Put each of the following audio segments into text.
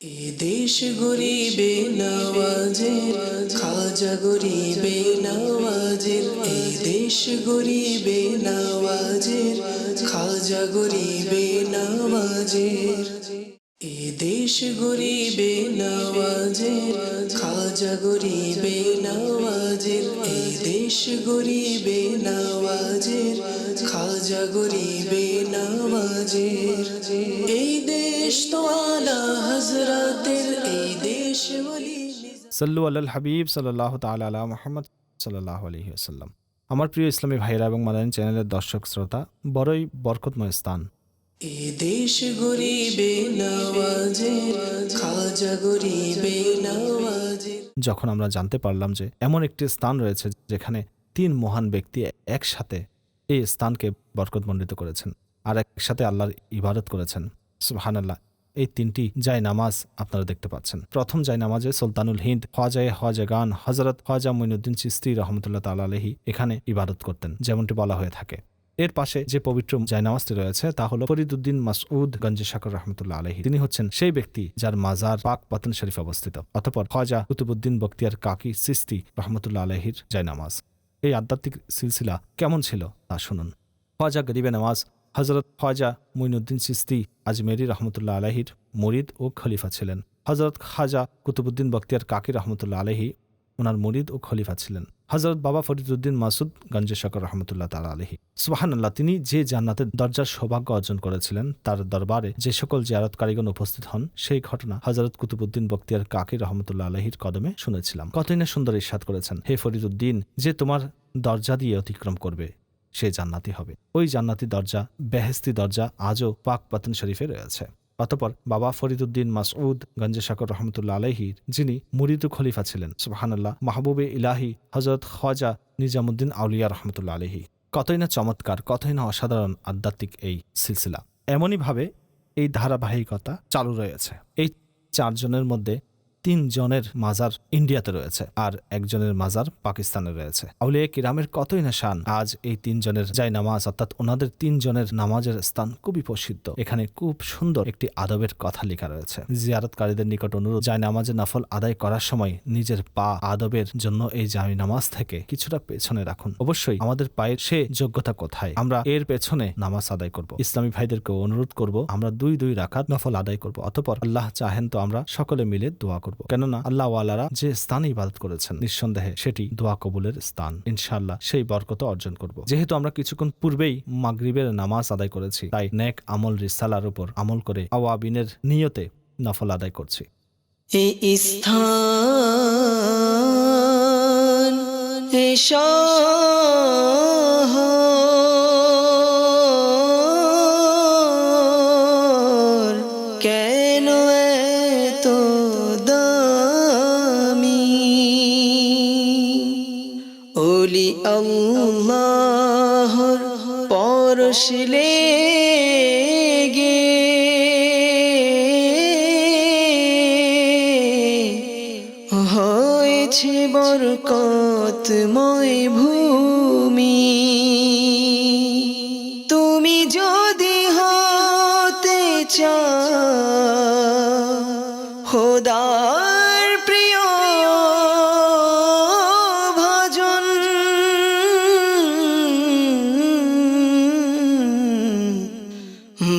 এ দেশ গরিবে নওয়াজের খাজা গরিবে নওয়াজের এই দেশ গরিবে নওয়াজের খাজা গরিবে নওয়াজের এ দেশ গরিবে নওয়াজের খাজা গরিবে নওয়াজের এই দেশ গরিবে নওয়াজের খাজা গরিবে নওয়াজের এই দেশ আলা হজরতের এই দেশ বলি সাল্লু আল্লাহ হাবিব সাল্লাহ তাল মোহাম্মদ সাল্লাহ আলহি আসাল্লাম আমার প্রিয় ইসলামী ভাইরা এবং মাদানী চ্যানেলের দর্শক শ্রোতা বড়ই বরকতময় স্থান এ দেশ গরিবে খাজা গরিবে যখন আমরা জানতে পারলাম যে এমন একটি স্থান রয়েছে যেখানে তিন মহান ব্যক্তি একসাথে এই স্থানকে বরকতমণ্ডিত করেছেন আর একসাথে আল্লাহর ইবাদত করেছেন সুবহানাল্লাহ। এই তিনটি জায় নামাজ আপনারা দেখতে পাচ্ছেন। প্রথম জায় নামাজে সুলতানুল হিন্দ হওয়াজায় হওয়াজা গান হজরত হওয়াজা মইনুদ্দিন চিস্তি রহমতুল্লাহ তাল আলহী এখানে ইবাদত করতেন, যেমনটি বলা হয়ে থাকে। এর পাশে যে পবিত্র জায়নামাজটি রয়েছে তা হল ফরিদুদ্দিন মাসউদ গঞ্জে শাকর রহমতুল্লাহ আলহী তিনি হচ্ছেন সেই ব্যক্তি যার মাজার পাক পাতন শরীফ অবস্থিত। অতপর খাজা কুতুবুদ্দিন বক্তিয়ার কাকি সিস্তি রহমতুল্লাহ আলহির জায়নামাজ এই আধ্যাত্মিক সিলসিলা কেমন ছিল তা শুনুন। খাজা গরিবে নামাজ হজরত খাজা মুইনুদ্দিন চিস্তি আজমেরি রহমতুল্লাহ আলহির মরিদ ও খলিফা ছিলেন। হজরত খাজা কুতুবুদ্দিন বক্তিয়ার কাকি রহমতুল্লাহ আলহী ওনার মরিদ ও খলিফা ছিলেন। হজরত বাবা ফরিদুদ্দিন মাসুদ গঞ্জে শকর রহমতুল্লাহ তালা আলহী সুবাহান্লাহ তিনি যে জান্নাতের দরজার সৌভাগ্য অর্জন করেছিলেন, তার দরবারে যে সকল জিয়ারতকারীগণ উপস্থিত হন, সেই ঘটনা হজরত কুতুবুদ্দিন বক্তিয়ার কাকি রহমতুল্লাহ আলহীর কদমে শুনেছিলাম। কতই না সুন্দর ইস্বাদ করেছেন। হে ফরিদুদ্দিন যে তোমার দরজা দিয়ে অতিক্রম করবে সে জান্নাতি হবে। ওই জান্নাতি দরজা বেহেস্তি দরজা আজও পাক পাতন শরীফে রয়েছে। অতপর বাবা ফরিদুদ্দিন মাসউদ গঞ্জে শাকর রহমতুল্লাহ আলহির যিনি মুরিদু খলিফা ছিলেন সুবাহান্লাহ মাহবুবে ইলাহি হজরত খাজা নিজামুদ্দিন আউলিয়া রহমতুল্লাহ আলহি কতই না চমৎকার, কতই না অসাধারণ আধ্যাত্মিক এই সিলসিলা। এমনইভাবে এই ধারাবাহিকতা চালু রয়েছে। এই চারজনের মধ্যে তিনজনের মাজার ইন্ডিয়াতে রয়েছে আর একজনের মাজার পাকিস্তানে রয়েছে। আউলিয়া কিরামের কতই না শান, আজ এই তিনজনের যাই নামাজ, অর্থাৎ ওনাদের তিনজনের নামাজের স্থান খুবই প্রসিদ্ধ। এখানে খুব সুন্দর একটি আদবের কথা লেখা রয়েছে। জিয়ারতকারীদের নিকট অনুরোধ যায় নামাজের নফল আদায় করার সময় নিজের পা আদবের জন্য এই জামি নামাজ থেকে কিছুটা পেছনে রাখুন। অবশ্যই আমাদের পায়ের সে যোগ্যতা কোথায়? আমরা এর পেছনে নামাজ আদায় করব। ইসলামী ভাইদেরকে অনুরোধ করব, আমরা দুই দুই রাখাত নফল আদায় করব, অতপর আল্লাহ চাহেন তো আমরা সকলে মিলে দোয়া করব। কেননা আল্লাহ ওয়ালারা যে স্থানে ইবাদত করেছেন নিঃসন্দেহে সেটি দোয়া কবুলের স্থান। ইনশাআল্লাহ সেই বরকত অর্জন করব। যেহেতু আমরা কিছুক্ষণ পূর্বেই মাগরিবের নামাজ আদায় করেছি তাই নেক আমল রিসালার উপর আমল করে আওয়াবিনের নিয়তে নফল আদায় করছি। এই স্থান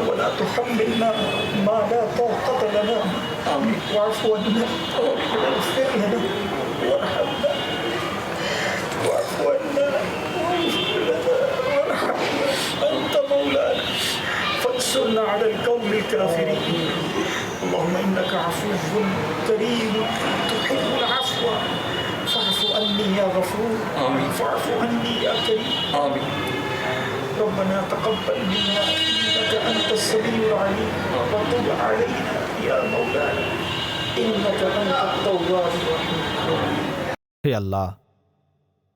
ولا تحملنا ما لا طاقة لنا. به واعف عنا واغفر لنا وارحمنا. واعف عنا واغفر لنا وارحمنا. أنت مولانا. فانصرنا على القوم الكافرين. اللهم إنك عفو كريم. تحب العفو. فاعف عني يا غفور. آمين. فاعف عني يا كريم. آمين. ربنا تقبل منا انك انت السميع العليم وتب علينا يا مولانا انك انت التواب الرحيم হে আল্লাহ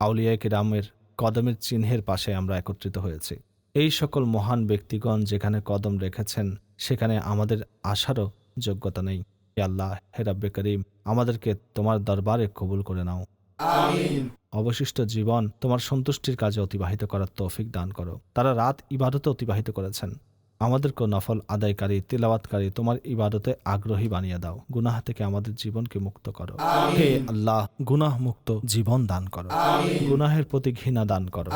আউলিয়া কিরামের কদমের চিহ্নের পাশে আমরা একত্রিত হয়েছি এই সকল মহান ব্যক্তিগণ যেখানে কদম রেখেছেন সেখানে আমাদের আসারও যোগ্যতা নেই হে আল্লাহ হে রাব্বে করিম আমাদেরকে তোমার দরবারে কবুল করে নাও অবশিষ্ট জীবন তোমার সন্তুষ্টির কাজে অতিবাহিত করার তৌফিক দান করো। তারা রাত ইবাদতে অতিবাহিত করেছেন। আমাদেরকে নফল আদায়কারী তিলাওয়াতকারী তোমার ইবাদতে আগ্রহী বানিয়ে দাও। গুনাহ থেকে আমাদের জীবনকে মুক্ত করো। হে আল্লাহ গুনাহ মুক্ত জীবন দান করো। গুনাহের প্রতি ঘৃণা দান করো।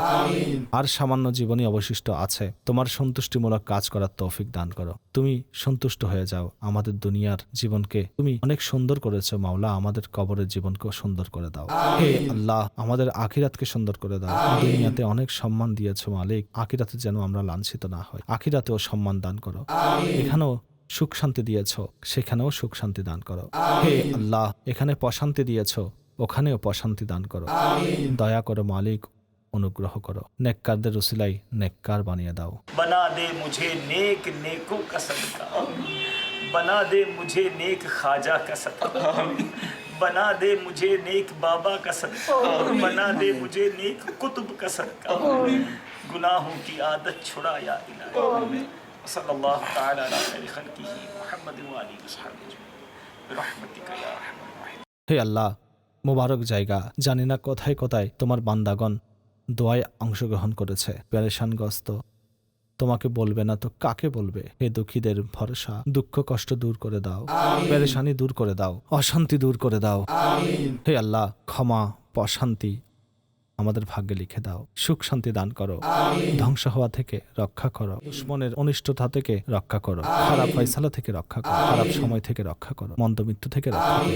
আর সামান্য জীবনই অবশিষ্ট আছে। তোমার সন্তুষ্টিমূলক কাজ করার তৌফিক দান করো। তুমি সন্তুষ্ট হয়ে যাও। আমাদের দুনিয়ার জীবনকে তুমি অনেক সুন্দর করেছ। মাওলা আমাদের কবরের জীবনকে সুন্দর করে দাও। হে আল্লাহ আমাদের আখিরাতকে সুন্দর করে দাও। দুনিয়াতে অনেক সম্মান দিয়েছ মালিক। আখিরাতে যেন আমরা লাঞ্ছিত না হয় আখিরাতেও সম্মান দান করো এখানেও সুখ শান্তি দিয়েছ সেখানেও সুখ শান্তি দান করো হে আল্লাহ এখানে প্রশান্তি দিয়েছ ওখানেও প্রশান্তি দান করো দয়া করো মালিক অনুগ্রহ করো নেককারদের রসিলাই নেককার বানিয়ে দাও बना दे मुझे नेक नेकों का सदका बना दे मुझे नेक खाजा का सदका बना दे मुझे नेक बाबा का सदका बना दे मुझे नेक कुतुब का सदका गुनाहों की आदत छुड़ा या इलाही وصلى الله تعالى على خير خلقه محمد وآله وصحبه برحمتك يا أرحم الراحمين. হে আল্লাহ মোবারক জায়গা জানি না কোথায় কোথায় তোমার বান্দাগণ দোয়ায় অংশগ্রহণ করেছে। প্যারেশানগ্রস্ত তোমাকে বলবে না তো কাকে বলবে? হে দুঃখীদের ভরসা দুঃখ কষ্ট দূর করে দাও। প্যারেশানি দূর করে দাও অশান্তি দূর করে দাও। হে আল্লাহ ক্ষমা প্রশান্তি আমাদের ভাগ্যে লিখে দাও। সুখ শান্তি দান করো। ধ্বংস হওয়া থেকে রক্ষা করো। দুশ্মনের অনিষ্টতা থেকে রক্ষা করো। খারাপ ফয়সালা থেকে রক্ষা করো। খারাপ সময় থেকে রক্ষা করো। মন্দ মৃত্যু থেকে রক্ষা করো।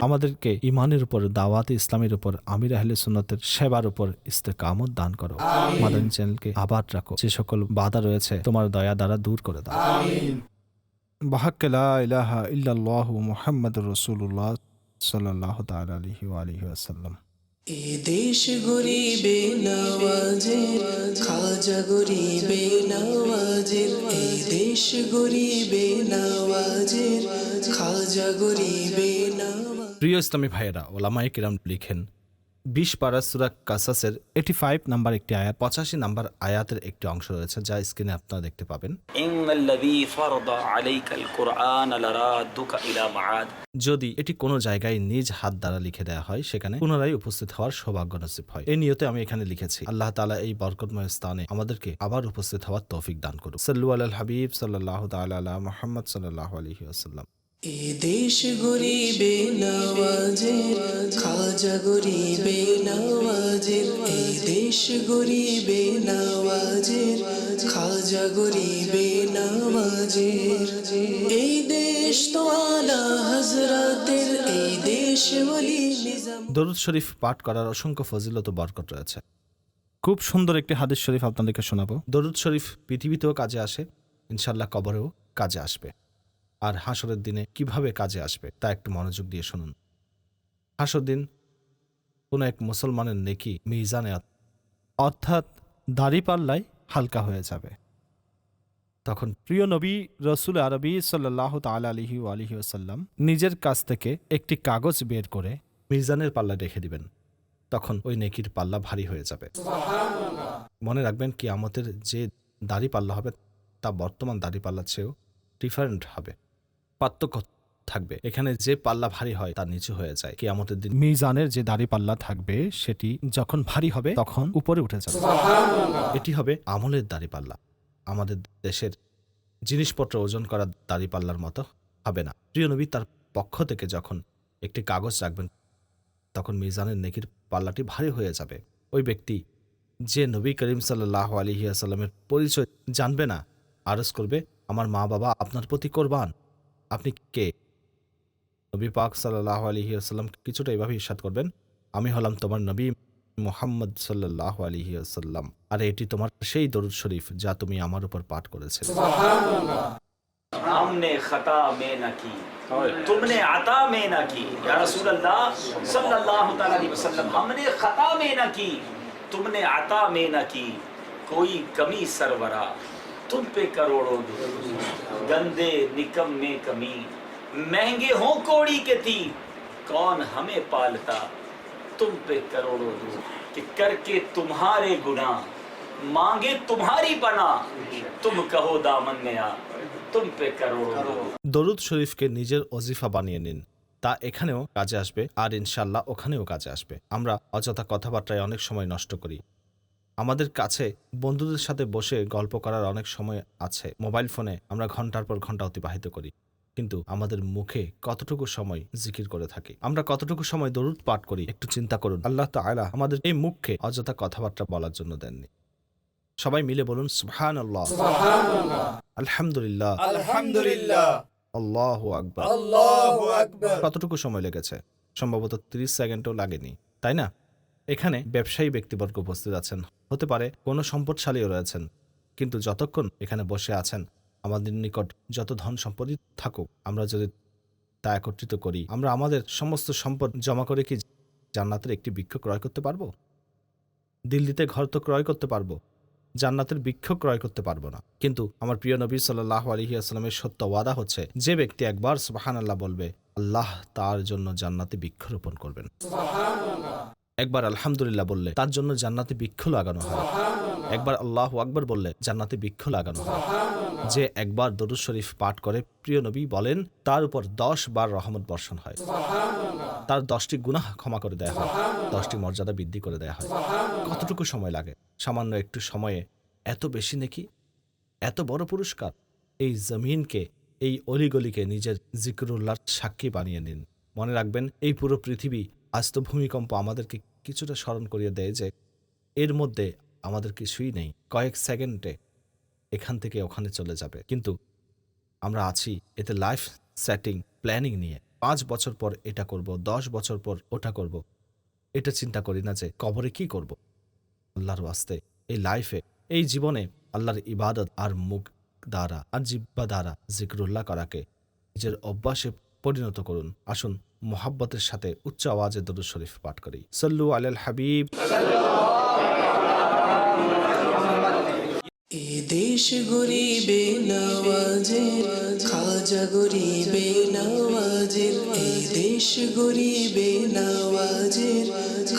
আমাদেরকে ইমানের উপর দাওয়াত ইসলামের উপর আমির আহলে সুন্নতের সেবার উপর ইস্তেকামত দান করো। মাদানী চ্যানেলকে আবার রাখো। যে সকল বাধা রয়েছে তোমার দয়া দ্বারা দূর করে দাও। বাহাক্কে ইলাহা ইল্লাল্লাহ সাল্লাল্লাহু তাআলা আলাইহি ওয়া আলিহি ওয়াসাল্লাম। এ দেশ গরিবে নওয়াজের খাজা গরিবে নওয়াজের। এই দেশ গরিবে নওয়াজের খাজা গরিবে নওয়াজ প্রিয় ইসলামী ভাইয়েরা ওলামাই কিরাম লিখেন বিশ পারা সুরা কাসাসের এটি ফাইভ নাম্বার একটি আয়াত পঁচাশি নাম্বার আয়াতের একটি অংশ রয়েছে যা স্ক্রিনে আপনারা দেখতে পাবেন। যদি এটি কোনো জায়গায় নিজ হাত দ্বারা লিখে দেওয়া হয় সেখানে পুনরায় উপস্থিত হওয়ার সৌভাগ্য নসিব হয়। এই নিয়তে আমি এখানে লিখেছি আল্লাহ তালা এই বরকতময় স্থানে আমাদেরকে আবার উপস্থিত হওয়ার তৌফিক দান করুন সাল্লু আল হাবিব সাল্লাহ তাল্লাহ মোহাম্মদ সাল্লাহ আলহি আসাল্লাম এ দেশ গরিবে নওয়াজের খাজা গরিবে নওয়াজের এই দেশ গরিবে নওয়াজের খাজা গরিবে নওয়াজের এই দেশ তো আলা হজরতের এই দেশ বলি দরুদ শরীফ পাঠ করার অসংখ্য ফজিলত ও বরকত রয়েছে। খুব সুন্দর একটি হাদিস শরীফ আপনাদেরকে শোনাবো। দরুদ শরীফ পৃথিবীতেও কাজে আসে ইনশাল্লাহ কবরেও কাজে আসবে। আর হাসরের দিনে কীভাবে কাজে আসবে তা একটু মনোযোগ দিয়ে শুনুন। হাসর দিন কোনো এক মুসলমানের নেকি মিজানে অর্থাৎ দাড়ি পাল্লায় হালকা হয়ে যাবে। তখন প্রিয় নবী রসুল আরবি সাল্লাহ তাল আলহি আলহি আসাল্লাম নিজের কাছ থেকে একটি কাগজ বের করে মিজানের পাল্লা রেখে দিবেন। তখন ওই নেকির পাল্লা ভারী হয়ে যাবে। মনে রাখবেন কি আমাদের যে দাড়ি পাল্লা হবে তা বর্তমান দাড়ি পাল্লার চেয়েও ডিফারেন্ট হবে। পার্থক্য থাকবে। এখানে যে পাল্লা ভারী হয় তা নিচু হয়ে যায়। কি আমাদের দিন মিজানের যে দাড়ি পাল্লা থাকবে সেটি যখন ভারী হবে তখন উপরে উঠে যাবে। এটি হবে আমলের দাড়ি পাল্লা। আমাদের দেশের জিনিসপত্র ওজন করা দাড়ি পাল্লার মতো হবে না। প্রিয় নবী তার পক্ষ থেকে যখন একটি কাগজ রাখবেন তখন মিজানের নেকির পাল্লাটি ভারী হয়ে যাবে। ওই ব্যক্তি যে নবী করিম সাল্লাহ আলহিয়াসাল্লামের পরিচয় জানবে না আরজ করবে আমার মা বাবা আপনার প্রতি কোরবান। আপনি কে নবী পাক সাল্লাহ আলহিহাসাল্লাম কিছুটা এভাবে ইস্বাদ করবেন আমি হলাম তোমার নবী মোহাম্মদ সাল্লাহ আলহিহাসাল্লাম আর এটি তোমার সেই দরুদ শরীফ যা তুমি আমার উপর পাঠ করেছে हमने खता में न की तुमने अता में न की या रसूल अल्लाह सल्लल्लाहु ताला अलैहि वसल्लम हमने खता में न की तुमने अता में न की कोई कमी सरवरा तुम पे करोड़ों दुरूद। गंदे निकम में कमी महंगे हो कोड़ी के तीर कौन हमें पालता तुम पे करोड़ों दूर कि करके तुम्हारे गुनाह मांगे तुम्हारी पना तुम कहो दामन नया तुम पे करोड़ों दूर দরুদ শরীফকে নিজের অজিফা বানিয়ে নিন তা এখানেও কাজে আসবে আর ইনশাল্লাহ ওখানেও কাজে আসবে আমরা অযথা কথাবার্তায় অনেক সময় নষ্ট করি আমাদের কাছে বন্ধুদের সাথে বসে গল্প করার অনেক সময় আছে। মোবাইল ফোনে আমরা ঘণ্টার পর ঘণ্টা অতিবাহিত করি। কিন্তু আমাদের মুখে কতটুকু সময় জিকির করে থাকি? আমরা কতটুকু সময় দরুদ পাঠ করি? একটু চিন্তা করুন। আল্লাহ তাআলা আমাদের এই মুখকে অযথা কথাবার্তা বলার জন্য দেননি। সবাই মিলে বলুন সুবহান আল্লাহ আলহামদুলিল্লাহ। আলহামদুলিল্লাহ। আল্লাহ আকবর। কতটুকু সময় লেগেছে? সম্ভবত তিরিশ সেকেন্ডও লাগেনি। তাই না? এখানে ব্যবসায়ী ব্যক্তিবর্গ উপস্থিত আছেন। হতে পারে কোনো সম্পদশালীও রয়েছেন। কিন্তু যতক্ষণ এখানে বসে আছেন, আমাদের নিকট যত ধন সম্পদই থাকুক, আমরা যদি তা একত্রিত করি, আমরা আমাদের সমস্ত সম্পদ জমা করে কি জান্নাতের একটি বৃক্ষ ক্রয় করতে পারব? দিল্লিতে ঘর তো ক্রয় করতে পারব, জান্নাতের বৃক্ষ ক্রয় করতে পারব না। কিন্তু আমার প্রিয় নবী সাল্লাহ আলহি আসলামের সত্য ওয়াদা হচ্ছে, যে ব্যক্তি একবার সুবাহান আল্লাহ বলবে, আল্লাহ তার জন্য জান্নাতে বৃক্ষরোপণ করবেন। একবার আলহামদুলিল্লাহ বললে, তার জন্য জান্নাতে বৃক্ষ লাগানো হয়। একবার আল্লাহ আকবর বললে, জান্নাতে বৃক্ষ লাগানো হয়। যে একবার দরুদ শরীফ পাঠ করে, প্রিয় নবী বলেন, তার উপর দশ বার রহমত বর্ষণ হয়। তার দশটি গুনাহ ক্ষমা করে দেয়া হয়। দশটি মর্যাদা বৃদ্ধি করে দেয়া হয়। কতটুকু সময় লাগে? সামান্য একটু সময়ে এত বেশি নাকি? এত বড় পুরস্কার? এই জমিনকে, এই অলিগলিকে নিজের জিকরুল্লাহর সাক্ষী বানিয়ে নিন। মনে রাখবেন, এই পুরো পৃথিবী আস্ত ভূমিকম্প আমাদেরকে কিছুটা স্মরণ করিয়ে দেয় যে এর মধ্যে আমাদের কিছুই নেই। কয়েক সেকেন্ডে এখান থেকে ওখানে চলে যাবে। কিন্তু আমরা আছি এতে লাইফ সেটিং, প্ল্যানিং নিয়ে। পাঁচ বছর পর এটা করব, দশ বছর পর ওটা করব। এটা চিন্তা করি না যে কবরে কি করব। আল্লাহর ওয়াস্তে এই লাইফে, এই জীবনে আল্লাহর ইবাদত আর মুখ দ্বারা আর জিব্বা দ্বারা জিকরুল্লাহ করাকে, নিজের অভ্যাসে পরিণত করুন। আসুন মোহাব্বতের সাথে উচ্চ আওয়াজে দরুদ শরীফ পাঠ করি। সল্লু আলাল হাবিব। দেশ গরিবে নওয়াজের, খাজা গরিবে নওয়াজের। এই দেশ গরিবে নওয়াজের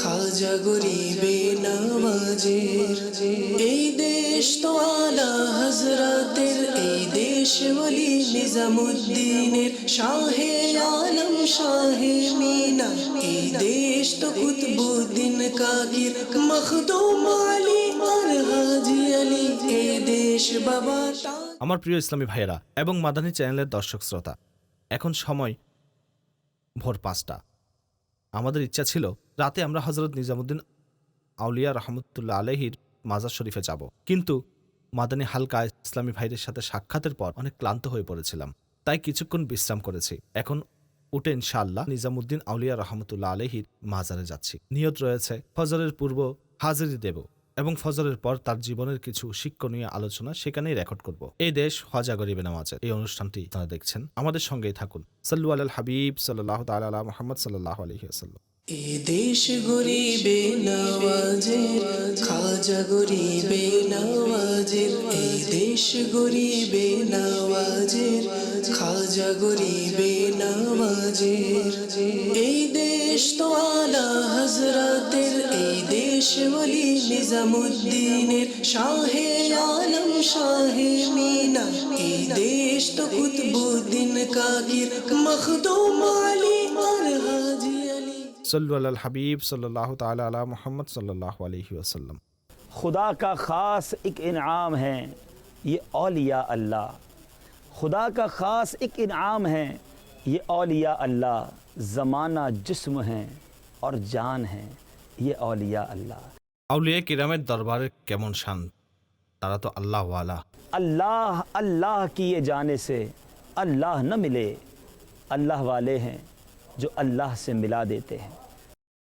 খাজা গরিবে নওয়াজের এই দেশ তো আলা হজরতের এই দেশ বলি নিজামুদ্দিনের। শাহে আলম, শাহে মিনা, এই দেশ তো কুতবুদ্দিন কাকির আর হাজি আলী এ দেশ বাবা আমার প্রিয় ইসলামী ভাইয়েরা এবং মাদানী চ্যানেলের দর্শক শ্রোতা, এখন সময় ভোর পাঁচটা। আমাদের ইচ্ছা ছিল রাতে আমরা হজরত নিজামুদ্দিন আউলিয়া রহমতুল্লা আলহির মাজার শরীফে যাব। কিন্তু মাদানী হালকা ইসলামী ভাইদের সাথে সাক্ষাতের পর অনেক ক্লান্ত হয়ে পড়েছিলাম। তাই কিছুক্ষণ বিশ্রাম করেছি। এখন উঠে ইনশাল্লাহ নিজামুদ্দিন আউলিয়া রহমতুল্লাহ আলহির মাজারে যাচ্ছি। নিয়ত রয়েছে, ফজরের পূর্ব হাজিরি দেব। এবং ফজরের পর তার জীবনের কিছু শিক্ষণীয় আলোচনা সেখানেই রেকর্ড করব। এই দেশ হজা গরিবে নামাজের। এই অনুষ্ঠানটি তারা দেখছেন। আমাদের সঙ্গেই থাকুন। সাল্লু আল হাবিব সাল্লাহ তালা মোহাম্মদ সাল্লাহ আলহি আসাল্লাম এ দেশ গরিবে নওয়াজের খাজা গরিবে নওয়াজের এই দেশ গরিবে নওয়াজের খাজা গরিবে নওয়াজের এই দেশ تو والا حضرت دیش ولی نظم الدین شاہ عالم شاہ مینا اے دیش تو قطب الدین کا گر مخدوم علی اور حاجی علی۔ صلو علی الحبیب صلی اللہ تعالی علی محمد صلی اللہ علیہ وسلم۔ خدا کا خاص ایک انعام ہے یہ اولیاء اللہ۔ خدا کا خاص ایک انعام ہے ये औलिया अल्लाह ज़माना जिस्म है और जान है ये औलिया अल्लाह আউলিয়া কিরামের দরবারের কেমন শান তারা তো আল্লাহ ওয়ালা अल्लाह अल्लाह किए जाने से अल्लाह न मिले अल्लाह वाले हैं जो अल्लाह से मिला देते हैं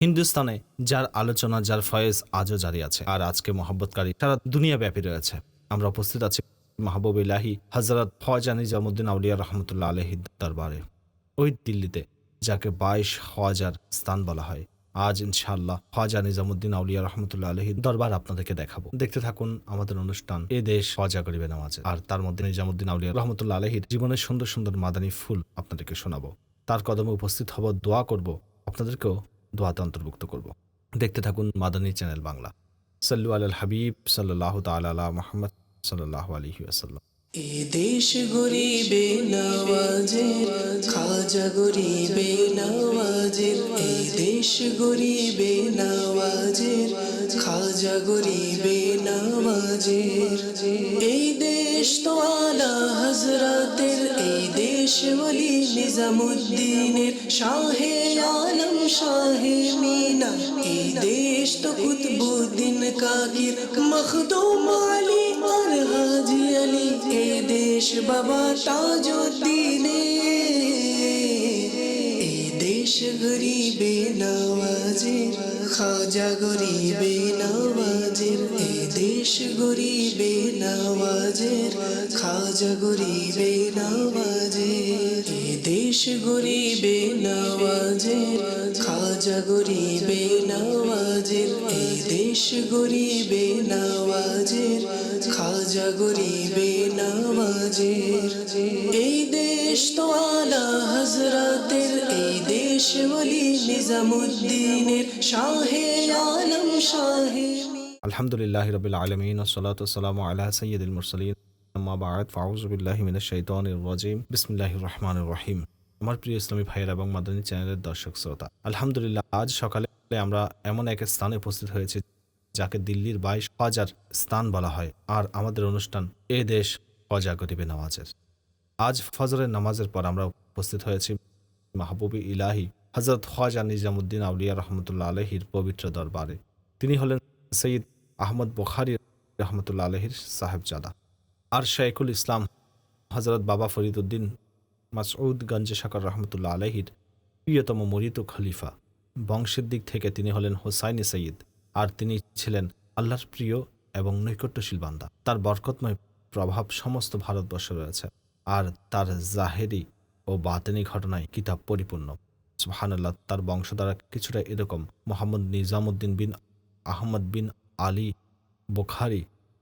হিন্দুস্তানে যার আলোচনা যার ফয়েজ আজও জারি আছে আর আজকে মোহাব্বতকারী সারা দুনিয়া ব্যাপী রয়েছে আমরা উপস্থিত আছি মাহবুব ইলাহি হজরত ফয়জা নিজামুদ্দিন আউলিয়া রহমতুল্লাহ আলহির দরবারে ওই দিল্লিতে, যাকে বাইশ হাজার স্থান বলা হয়। আজ ইনশাআল্লাহ খাজা নিজামুদ্দিন আউলিয়া রহমতুল্লাহ আলহী দরবার আপনাদেরকে দেখাবো। দেখতে থাকুন আমাদের অনুষ্ঠান এ দেশ খাজা গরিবে নামাজ আর তার মধ্যে নিজামুদ্দিন আউলিয়া রহমতুল্লাহ আলহীর জীবনের সুন্দর সুন্দর মাদানী ফুল আপনাদেরকে শোনাবো। তার কদমে উপস্থিত হব, দোয়া করব, আপনাদেরকেও দোয়াতে অন্তর্ভুক্ত করব। দেখতে থাকুন মাদানী চ্যানেল বাংলা। সাল্লু আল হাবিব সাল্লাহ তালা মোহাম্মদ সাল্লাহ আলহি আসাল্লাম এ দেশ গরিবে নওয়াজের খাজা গরিবে নওয়াজের এই দেশ গরিবে নওয়াজের খাজা গরিবে নওয়াজের এই দেশ তো আলা হজরতের এই দেশ বলি নিজামুদ্দিনের, শাহে আলম, শাহে মিনা। এই দেশ তো কুতবুদ্দিন কাকির, মখদুম আলী আর হাজি আলী এ দেশ বাবা তাজুদ্দিনে এ দেশ গরিবে নওয়াজের খাজা গরিবে নওয়াজের এ দেশ গরিবে নওয়াজের খাজা গরিবে নওয়াজের এ দেশ গরিবে নওয়াজের খাজা গরিবে নওয়াজের এ দেশ গরিবে নওয়াজের খাজা গরিবে নওয়াজের এই দেশ তো আলা হজরতের এই দেশ বলি নিজামুদ্দিনের শাহে আলম শাহে আলহামদুলিল্লাহ রবিল আলমিন আল্লাহ সৈয়দুল মুরসলিন। আম্মা বাদ ফাউজুবিল্লাহ মিনা শৈতান রাজিম। বিসমিল্লাহ রহমান রহিম। আমার প্রিয় ইসলামী ভাইয়ের এবং মাদানী চ্যানেলের দর্শক শ্রোতা আলহামদুলিল্লাহ আজ সকালে আমরা এমন এক স্থানে উপস্থিত হয়েছি যাকে দিল্লির বাইশ হাজার স্থান বলা হয়, আর আমাদের অনুষ্ঠান এ দেশ অজা গরিবে নামাজের। আজ ফজরের নামাজের পর আমরা উপস্থিত হয়েছি মাহবুবী ইলাহি হজরত খাজা নিজামুদ্দিন আউলিয়া রহমতুল্লা আলহির পবিত্র দরবারে। তিনি হলেন সৈয়দ আহমদ বুখারি রহমতুল্লাহ আলহির সাহেবজাদা। আর শেখুল ইসলাম হজরত বাবা ফরিদুদ্দিন মাসউদ গঞ্জে শাকর রহমতুল্লা আলহির প্রিয়তম মরিত খলিফা। বংশের দিক থেকে তিনি হলেন হোসাইনি সঈদ আর তিনি ছিলেন আল্লাহর প্রিয় এবং নৈকট্যশীল বান্দা। তার বরকতময় প্রভাব সমস্ত ভারতবর্ষে রয়েছে আর তার জাহেরি ও বাতেনি ঘটনায় কিতাব পরিপূর্ণ। সুবহানাল্লাহ, তার বংশধারা কিছুটা এরকম। মোহাম্মদ নিজামুদ্দিন বিন আহমদ বিন আলী বুখারি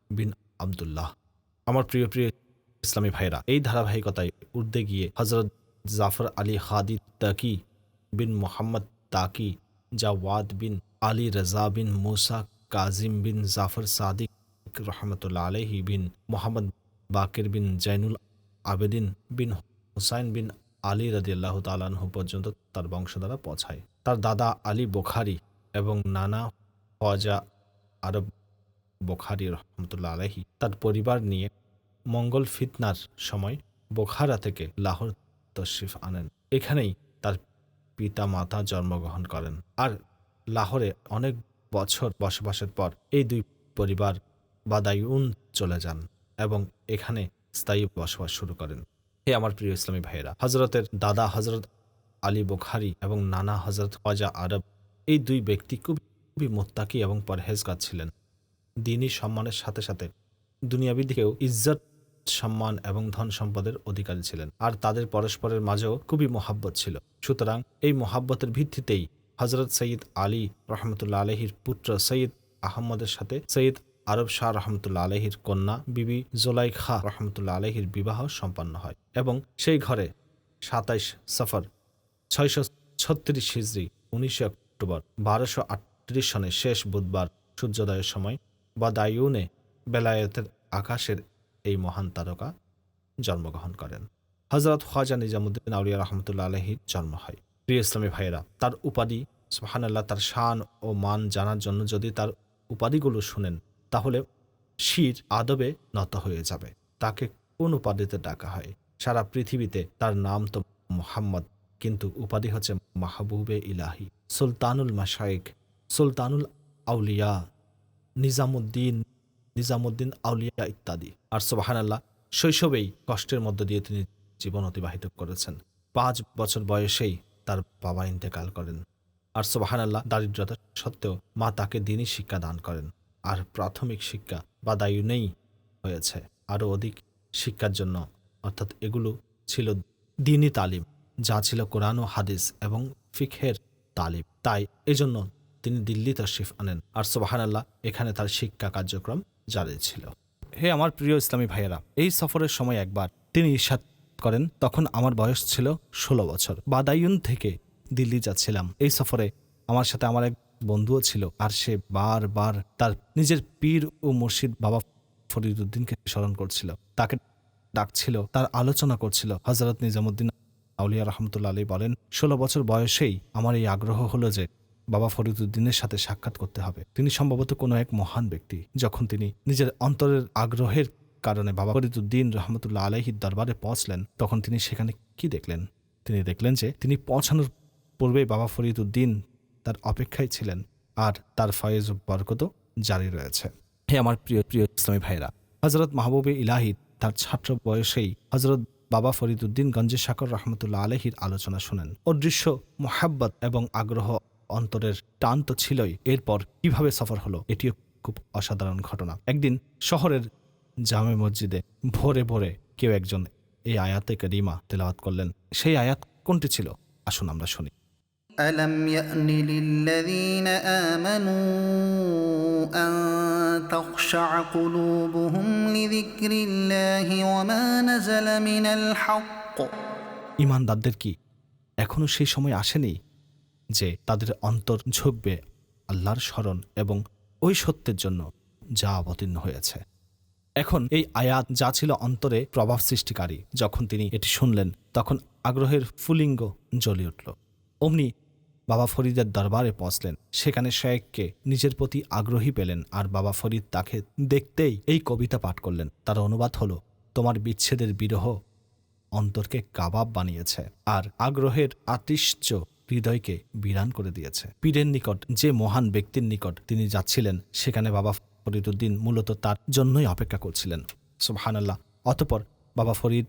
বিন আবদুল্লাহ। আমার প্রিয় প্রিয় ইসলামী ভাইরা এই ধারাবাহিকতায় উর্দে গিয়ে হজরত জাফর আলী হাদি তাকি বিন মোহাম্মদ তাকি জাওয়াদ বিন আলী রাজা বিন মুসা কাজিম বিন জাফর সাদিক রহমতুল্লাহ আলহি বিন মোহাম্মদ বাকির বিন জৈনুল আবেদিন বিন হুসাইন বিন আলী রাদিয়াল্লাহু তালানহু পর্যন্ত তার বংশধারা পৌঁছায়। তার দাদা আলী বোখারি এবং নানা হজা আরব বোখারি রহমতুল্লাহ আলহি তার পরিবার নিয়ে মঙ্গল ফিতনার সময় বোখারা থেকে লাহোর তশরিফ আনেন। এখানেই তার পিতা মাতা জন্মগ্রহণ করেন। আর লাহোরে অনেক বছর বসবাসের পর এই দুই পরিবার বাদায়ুন চলে যান এবং এখানে স্থায়ী বসবাস শুরু করেন। হে আমার প্রিয় ইসলামী ভাইয়েরা হজরতের দাদা হজরত আলী বুখারি এবং নানা হজরত খাজা আরব এই দুই ব্যক্তি খুবই মোত্তাকি এবং পরহেজগার ছিলেন। দিনই সম্মানের সাথে সাথে দুনিয়াবি দিকেও ইজ্জত, সম্মান এবং ধন সম্পদের অধিকারী ছিলেন। আর তাদের পরস্পরের মাঝেও খুবই মোহাব্বত ছিল। সুতরাং এই মোহাব্বতের ভিত্তিতেই হজরত সৈয়দ আলী রহমতুল্লা আলহির পুত্র সঈদ আহমদের সাথে সৈয়দ আরব শাহ রহমতুল্লা আলহির কন্যা বিবি জোলাইখা রহমতুল্লা আলহির বিবাহ সম্পন্ন হয় এবং সেই ঘরে সাতাইশ সফর, ছয়শো ছত্রিশ হিজড়ি উনিশে অক্টোবর, বারোশো আটত্রিশ সনে শেষ বুধবার সূর্যোদয়ের সময় বা দায়ুনে বেলায়েতের আকাশের এই মহান তারকা জন্মগ্রহণ করেন। হজরত খাজা নিজামুদ্দিন আউলিয়া রহমতুল্লা আলহির জন্ম হয়। প্রিয় ইসলামী ভাইয়েরা, তার উপাধি সুহানাল্লাহ তার শান ও মান জানার জন্য যদি তার উপাধিগুলো শুনেন, তাহলে শির আদবে নত হয়ে যাবে। তাকে কোন উপাধিতে ডাকা হয়? সারা পৃথিবীতে তার নাম তো মোহাম্মদ, কিন্তু উপাধি হচ্ছে মাহবুবে ইলাহি, সুলতানুল মাশাইক সুলতানুল আউলিয়া, নিজামুদ্দিন নিজামুদ্দিন আউলিয়া ইত্যাদি। আর সোবাহান আল্লাহ শৈশবেই কষ্টের মধ্য দিয়ে তিনি জীবন অতিবাহিত করেছেন। পাঁচ বছর বয়সেই তার বাবা ইন্তেকাল করেন। আর সোবাহান আল্লাহ দারিদ্রতা সত্ত্বেও মা তাকে দিনই শিক্ষা দান করেন। আর প্রাথমিক শিক্ষা বা দায়ুনেই হয়েছে। আরও অধিক শিক্ষার জন্য, অর্থাৎ এগুলো ছিল দিনই তালিম, যা ছিল কোরআন ও হাদিস এবং ফিকহের তালিম। তাই এজন্য তিনি দিল্লি তশরিফ আনেন। আর সোবাহান আল্লাহ এখানে তার শিক্ষা কার্যক্রম জারি ছিল। হে আমার প্রিয় ইসলামী ভাইয়েরা, এই সফরের সময় একবার তিনি ইরশাদ করেন, তখন আমার বয়স ছিল ষোলো বছর। বাদায়ুন থেকে দিল্লি যাচ্ছিলাম। এই সফরে আমার সাথে আমার এক বন্ধুও ছিল আর সে বারবার তার নিজের পীর ও মুর্শিদ বাবা ফরিদুদ্দিনকে স্মরণ করছিল। তাকে ডাকছিল, তার আলোচনা করছিল। হজরত নিজামুদ্দিন আউলিয়া রহমতুল্লা আলী বলেন, ষোলো বছর বয়সেই আমার এই আগ্রহ হলো যে বাবা ফরিদুদ্দিনের সাথে সাক্ষাৎ করতে হবে। তিনি সম্ভবত কোনো এক মহান ব্যক্তি। যখন তিনি নিজের অন্তরের আগ্রহের কারণে বাবা ফরিদুদ্দিন রহমতুল্লাহ আলহির দরবারে পৌঁছলেন। তখন তিনি সেখানে কি দেখলেন? তিনি দেখলেন যে তিনি পৌঁছানোর পূর্বে বাবা ফরিদুদ্দিন তার অপেক্ষায় ছিলেন আর তার ফয়েজ ও বরকতও জারি রয়েছে। হে আমার প্রিয় প্রিয় ইসলামী ভাইরা হজরত মাহবুবে ইলাহি তার ছাত্র বয়সেই হজরত বাবা ফরিদুদ্দিন গঞ্জে শাকর রহমতুল্লাহ আলহির আলোচনা শুনেন। অদৃশ্য মোহাব্বত এবং আগ্রহ অন্তরের টান তো ছিলই। এরপর কীভাবে সফর হলো, এটিও খুব অসাধারণ ঘটনা। একদিন শহরের জামে মসজিদে ভোরে ভোরে কেউ একজন এই আয়াতে করিমা তেলাওয়াত করলেন সেই আয়াত কোনটি ছিল আসুন আমরা শুনি ألم يأن للذين آمنوا أن تخشع قلوبهم لذكر الله وما نزل من الحق ইমানদারদের কি এখনও সেই সময় আসেনি যে তাদের অন্তর ঝুঁকবে আল্লাহর স্মরণ এবং ওই সত্যের জন্য যা অবতীর্ণ হয়েছে এখন এই আয়াত যা ছিল অন্তরে প্রভাব সৃষ্টিকারী, যখন তিনি এটি শুনলেন, তখন আগ্রহের ফুলিঙ্গ জ্বলে উঠল। অমনি বাবা ফরিদের দরবারে পৌঁছলেন। সেখানে শেখকে নিজের প্রতি আগ্রহী পেলেন আর বাবা ফরিদ তাকে দেখতেই এই কবিতা পাঠ করলেন। তার অনুবাদ হলো, তোমার বিচ্ছেদের বিরহ অন্তরকে কাবাব বানিয়েছে আর আগ্রহের আতিশ্চ হৃদয়কে বিরান করে দিয়েছে। পীরের নিকট, যে মহান ব্যক্তির নিকট তিনি যাচ্ছিলেন, সেখানে বাবা ফরিদুদ্দিন মূলত তার জন্যই অপেক্ষা করছিলেন। সুবহানাল্লাহ। অতপর বাবা ফরিদ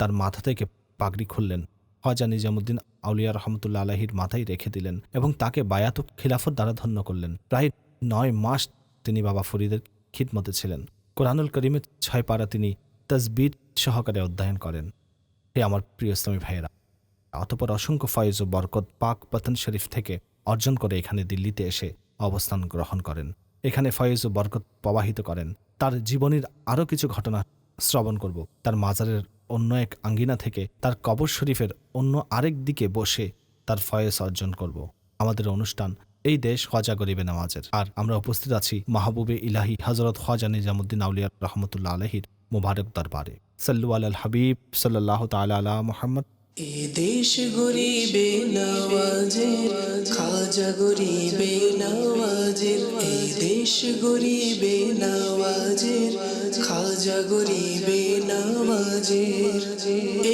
তার মাথা থেকে পাগড়ি খুললেন। হজা নিজামুদ্দিন আউলিয়া রহমতুল্লা আলাহির মাথায় রেখে দিলেন এবং তাকে বায়াত খিলাফত দ্বারা ধন্য করলেন। প্রায় নয় মাস তিনি বাবা ফরিদের খিদমতে ছিলেন। কোরআনুল করিমের ছয় পাড়া তিনি তসবির সহকারে অধ্যয়ন করেন। হে আমার প্রিয় ইসলামী ভাইয়েরা, অতপর অসংখ্য ফয়েজ ও বরকত পাক পতন শরীফ থেকে অর্জন করে এখানে দিল্লিতে এসে অবস্থান গ্রহণ করেন। এখানে ফয়েজ ও বরকত প্রবাহিত করেন। তার জীবনের আরও কিছু ঘটনা শ্রবণ করব। তার মাজারের অন্য এক আঙ্গিনা থেকে তার কবর শরীফের অন্য আরেক দিকে বসে তার ফয়েজ অর্জন করব। আমাদের অনুষ্ঠান এই দেশ খোয়াজা গরিবে নামাজের। আর আমরা উপস্থিত আছি মাহবুবে ইলাহি হজরত খোয়াজা নিজামুদ্দিন আউলিয়া রহমতুল্লাহ আলহির মুবারক দরবারে। সাল্লু আল হাবিব সাল্লাহ তালা আলা মোহাম্মদ। এ দেশ গরিবে নওয়াজের, খাজা গরিবে নওয়াজের। এই দেশ গরিবে নওয়াজের, খাজা গরিবে নওয়াজের।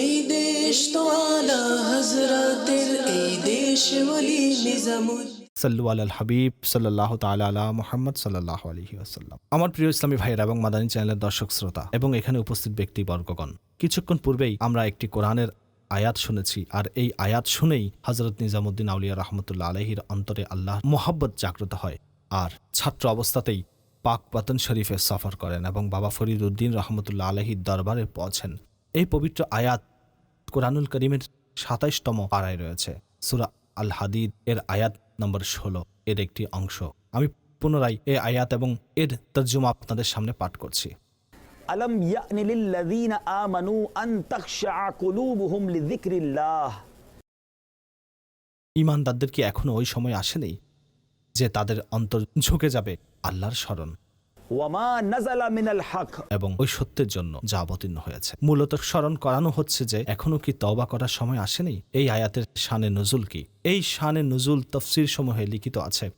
এই দেশ তো আলা হজরতের এই দেশ বলি নিজামুদ্দিন সাল্লু আল হাবিব সাল্লাহ তালা মোহাম্মদ সাল্লাহ আলহি আসাল্লাম আমার প্রিয় ইসলামী ভাইয়েরা এবং মাদানী চ্যানেলের দর্শক শ্রোতা, এবং এখানে উপস্থিত ব্যক্তি বর্গগণ কিছুক্ষণ পূর্বেই আমরা একটি কোরআনের আয়াত শুনেছি। আর এই আয়াত শুনেই হজরত নিজামুদ্দিন আউলিয়া রহমতুল্লাহ আলহির অন্তরে আল্লাহ মোহাব্বত জাগ্রত হয়। আর ছাত্র অবস্থাতেই পাক পাতন শরীফে সফর করেন এবং বাবা ফরিদ উদ্দিন রহমতুল্লাহ আলহির দরবারে পৌঁছেন। এই পবিত্র আয়াত কোরআনুল করিমের সাতাইশতম পাড়ায় রয়েছে। সুরা আল হাদিদ এর আয়াত নম্বর ষোলো এর একটি অংশ। আমি পুনরায় এই আয়াত এবং এর তর্জমা আপনাদের সামনে পাঠ করছি। আলম ইয়ানিলিল্লাযীনা আমানু আন তাখশা কুলুবুহুম লিযিকরিল্লাহ ইমানদারদের কি এখনও ওই সময় আসেনি যে তাদের অন্তর ঝুঁকে যাবে আল্লাহর স্মরণ। এবং ওই সত্যের জন্য যা অবতীর্ণ হয়েছে। মূলত স্মরণ করানো হচ্ছে যে এখনও কি তবা করার সময় আসেনি? এই আয়াতের শানে নজুল কি? এই শানে নজুল তফসির সমূহে লিখিত আছে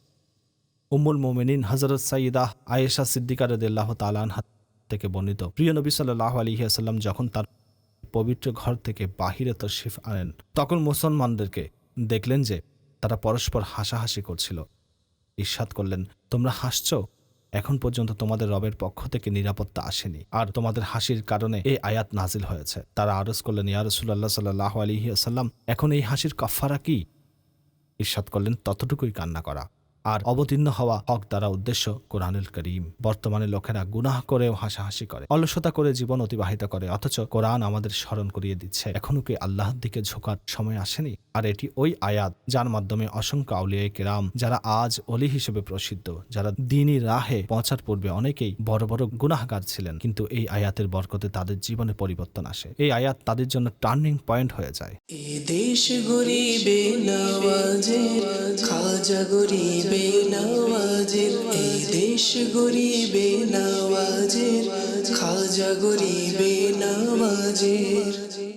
উম্মুল মোমেনিন হজরত সাইদাহ আয়েশা সিদ্দিকারদুল্লাহ তালানহা থেকে বর্ণিত। প্রিয় নবী সাল্লাহ আলহিহাসাল্লাম যখন তার পবিত্র ঘর থেকে বাহিরে তশরিফ আনেন, তখন মুসলমানদেরকে দেখলেন যে তারা পরস্পর হাসাহাসি করছিল। ঈর্ষাদ করলেন, তোমরা হাসছ? এখন পর্যন্ত তোমাদের রবের পক্ষ থেকে নিরাপত্তা আসেনি। আর তোমাদের হাসির কারণে এই আয়াত নাজিল হয়েছে। তারা আরজ করলেন, ইয়া রসুল্লাহ সাল্লাহ আলহি আসাল্লাম এখন এই হাসির কফারা কি? ঈর্ষাদ করলেন, ততটুকুই কান্না করা। আর অবতীর্ণ হওয়া হক দ্বারা উদ্দেশ্য কোরআনুল করিম। বর্তমানে লোকেরা গুনাহ করেও হাসাহাসি করে। অলসতা করে জীবন অতিবাহিত করে, অথচ কোরআন আমাদের স্মরণ করিয়ে দিচ্ছে। এখনও কি আল্লাহর দিকে ঝোঁকার সময় আসেনি? আর এটি ওই আয়াত যার মাধ্যমে অসংখ্য আউলিয়া কেরাম, যারা আজ অলি হিসেবে প্রসিদ্ধ, যারা দিনী রাহে পৌঁছার পূর্বে অনেকেই বড় বড় গুনাহগার ছিলেন, কিন্তু এই আয়াতের বরকতে তাদের জীবনে পরিবর্তন আসে। এই আয়াত তাদের জন্য টার্নিং পয়েন্ট হয়ে যায়। দেশ গরিবে খাজা গরিবে নওয়াজের এই দেশ গরিবে নওয়াজের খাজা গরিবে নওয়াজের।